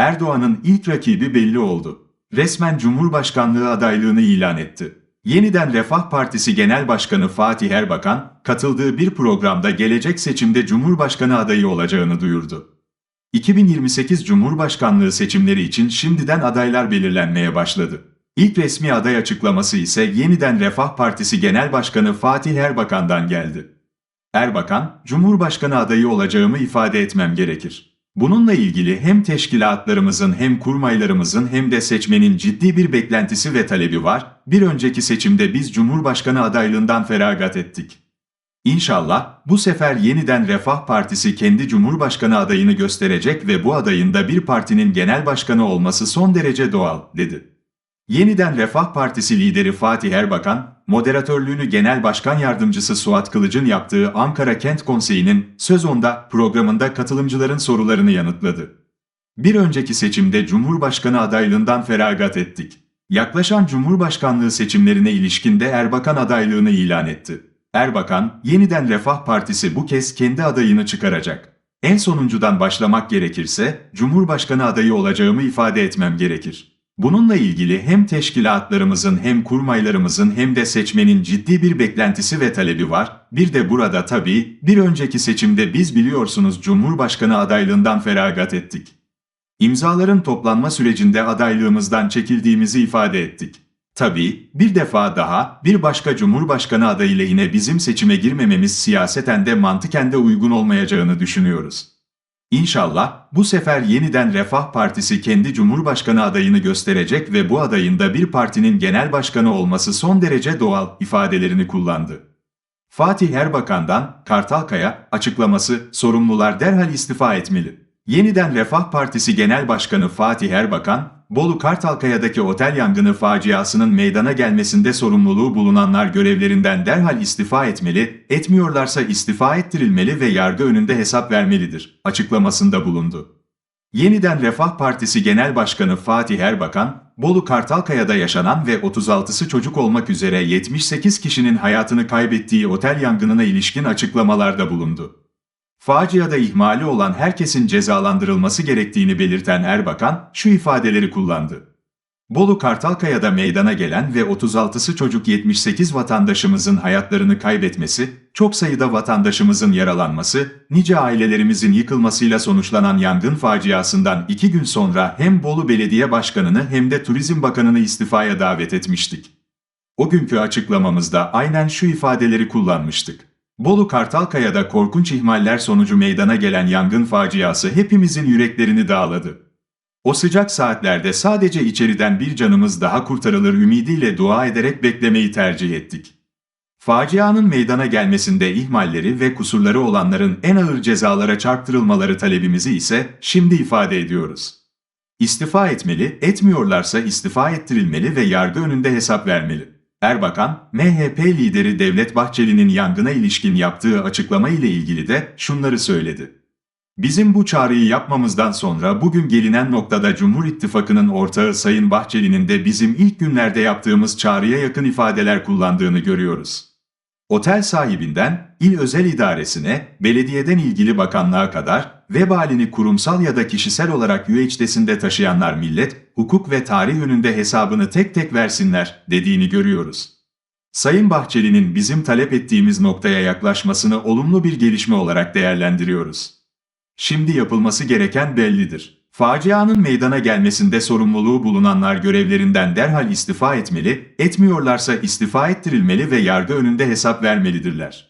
Erdoğan'ın ilk rakibi belli oldu. Resmen Cumhurbaşkanlığı adaylığını ilan etti. Yeniden Refah Partisi Genel Başkanı Fatih Erbakan, katıldığı bir programda gelecek seçimde Cumhurbaşkanı adayı olacağını duyurdu. 2028 Cumhurbaşkanlığı seçimleri için şimdiden adaylar belirlenmeye başladı. İlk resmi aday açıklaması ise yeniden Refah Partisi Genel Başkanı Fatih Erbakan'dan geldi. Erbakan, Cumhurbaşkanı adayı olacağımı ifade etmem gerekir. Bununla ilgili hem teşkilatlarımızın hem kurmaylarımızın hem de seçmenin ciddi bir beklentisi ve talebi var. Bir önceki seçimde biz Cumhurbaşkanı adaylığından feragat ettik. İnşallah bu sefer yeniden Refah Partisi kendi Cumhurbaşkanı adayını gösterecek ve bu adayın da bir partinin genel başkanı olması son derece doğal, dedi. Yeniden Refah Partisi lideri Fatih Erbakan, moderatörlüğünü Genel Başkan Yardımcısı Suat Kılıç'ın yaptığı Ankara Kent Konseyi'nin Söz Onda programında katılımcıların sorularını yanıtladı. Bir önceki seçimde Cumhurbaşkanı adaylığından feragat ettik. Yaklaşan Cumhurbaşkanlığı seçimlerine ilişkin de Erbakan adaylığını ilan etti. Erbakan, yeniden Refah Partisi bu kez kendi adayını çıkaracak. En sonuncudan başlamak gerekirse, Cumhurbaşkanı adayı olacağımı ifade etmem gerekir. Bununla ilgili hem teşkilatlarımızın hem kurmaylarımızın hem de seçmenin ciddi bir beklentisi ve talebi var. Bir de burada tabii bir önceki seçimde biz biliyorsunuz Cumhurbaşkanı adaylığından feragat ettik. İmzaların toplanma sürecinde adaylığımızdan çekildiğimizi ifade ettik. Tabii bir defa daha bir başka Cumhurbaşkanı adayı lehine bizim seçime girmememiz siyaseten de mantıken de uygun olmayacağını düşünüyoruz. İnşallah bu sefer yeniden Refah Partisi kendi Cumhurbaşkanı adayını gösterecek ve bu adayın da bir partinin genel başkanı olması son derece doğal ifadelerini kullandı. Fatih Erbakan'dan Kartalkaya açıklaması sorumlular derhal istifa etmeli. Yeniden Refah Partisi Genel Başkanı Fatih Erbakan, Bolu Kartalkaya'daki otel yangını faciasının meydana gelmesinde sorumluluğu bulunanlar görevlerinden derhal istifa etmeli, etmiyorlarsa istifa ettirilmeli ve yargı önünde hesap vermelidir açıklamasında bulundu. Yeniden Refah Partisi Genel Başkanı Fatih Erbakan, Bolu Kartalkaya'da yaşanan ve 36'sı çocuk olmak üzere 78 kişinin hayatını kaybettiği otel yangınına ilişkin açıklamalarda bulundu. Faciada ihmali olan herkesin cezalandırılması gerektiğini belirten Erbakan şu ifadeleri kullandı. Bolu Kartalkaya'da meydana gelen ve 36'sı çocuk 78 vatandaşımızın hayatlarını kaybetmesi, çok sayıda vatandaşımızın yaralanması, nice ailelerimizin yıkılmasıyla sonuçlanan yangın faciasından iki gün sonra hem Bolu Belediye Başkanı'nı hem de Turizm Bakanı'nı istifaya davet etmiştik. O günkü açıklamamızda aynen şu ifadeleri kullanmıştık. Bolu Kartalkaya'da korkunç ihmaller sonucu meydana gelen yangın faciası hepimizin yüreklerini dağladı. O sıcak saatlerde sadece içeriden bir canımız daha kurtarılır ümidiyle dua ederek beklemeyi tercih ettik. Facianın meydana gelmesinde ihmalleri ve kusurları olanların en ağır cezalara çarptırılmaları talebimizi ise şimdi ifade ediyoruz. İstifa etmeli, etmiyorlarsa istifa ettirilmeli ve yargı önünde hesap vermeli. Erbakan, MHP lideri Devlet Bahçeli'nin yangına ilişkin yaptığı açıklama ile ilgili de şunları söyledi. Bizim bu çağrıyı yapmamızdan sonra bugün gelinen noktada Cumhur İttifakı'nın ortağı Sayın Bahçeli'nin de bizim ilk günlerde yaptığımız çağrıya yakın ifadeler kullandığını görüyoruz. Otel sahibinden, il özel idaresine, belediyeden ilgili bakanlığa kadar vebalini kurumsal ya da kişisel olarak UHD'sinde taşıyanlar millet, hukuk ve tarih önünde hesabını tek tek versinler dediğini görüyoruz. Sayın Bahçeli'nin bizim talep ettiğimiz noktaya yaklaşmasını olumlu bir gelişme olarak değerlendiriyoruz. Şimdi yapılması gereken bellidir. Facianın meydana gelmesinde sorumluluğu bulunanlar görevlerinden derhal istifa etmeli, etmiyorlarsa istifa ettirilmeli ve yargı önünde hesap vermelidirler.